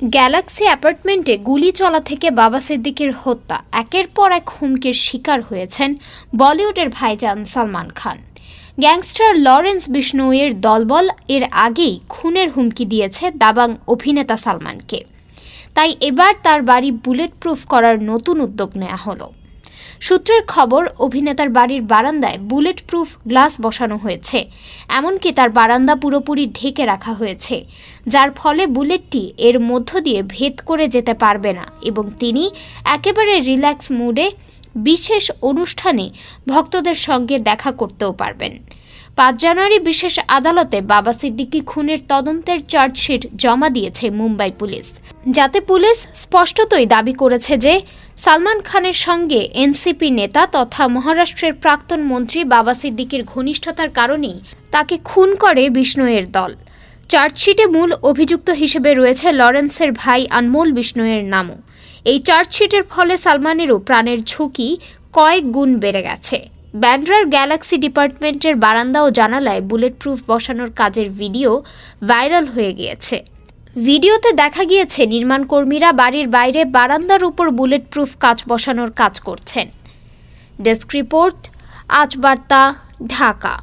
Galaxy অ্যাপার্টমেন্টে গুলি চলা থেকে বাবা সিদ্দিকের হত্যা, একের পর এক হুমকির শিকার হয়েছেন বলিউডের ভাইজান সালমান খান। গ্যাংস্টার লরেন্স বিষ্ণুয়ের দলবল এর আগেই খুনের হুমকি দিয়েছে দাবাং অভিনেতা সালমানকে। তাই এবার তার বাড়ি বুলেট প্রুফ করার নতুন উদ্যোগ নেওয়া হলো। সূত্রের খবর, অভিনেতার বাড়ির বারান্দায় বুলেট প্রুফ গ্লাস বসানো হয়েছে। এমনকি তার বারান্দা পুরোপুরি ঢেকে রাখা হয়েছে, যার ফলে বুলেটটি এর মধ্য দিয়ে ভেদ করে যেতে পারবে না এবং তিনি একেবারে রিল্যাক্স মুডে বিশেষ অনুষ্ঠানে ভক্তদের সঙ্গে দেখা করতেও পারবেন। পাঁচ জানুয়ারি বিশেষ আদালতে বাবা সিদ্দিকী খুনের তদন্তের চার্জশিট জমা দিয়েছে মুম্বাই পুলিশ। যাতে পুলিশ স্পষ্টতই দাবি করেছে যে সালমান খানের সঙ্গে এনসিপি নেতা তথা মহারাষ্ট্রের প্রাক্তন মন্ত্রী বাবা সিদ্দিকীর ঘনিষ্ঠতার কারণেই তাকে খুন করে বিষ্ণুয়ের দল। চার্জশিটে মূল অভিযুক্ত হিসেবে রয়েছে লরেন্সের ভাই আনমোল বিষ্ণুয়ের নামও। এই চার্জশিটের ফলে সালমানেরও প্রাণের ঝুঁকি কয়েক গুণ বেড়ে গেছে। ব্যান্ড্রার গ্যালাক্সি ডিপার্টমেন্টের বারান্দা ও জানালায় বুলেট প্রুফ বসানোর কাজের ভিডিও ভাইরাল হয়ে গিয়েছে। ভিডিওতে দেখা গিয়েছে, নির্মাণ কর্মীরা বাড়ির বাইরে বারান্দার উপর বুলেট প্রুফ কাজ বসানোর কাজ করছেন। ডেস্ক রিপোর্ট, আজ বার্তা, ঢাকা।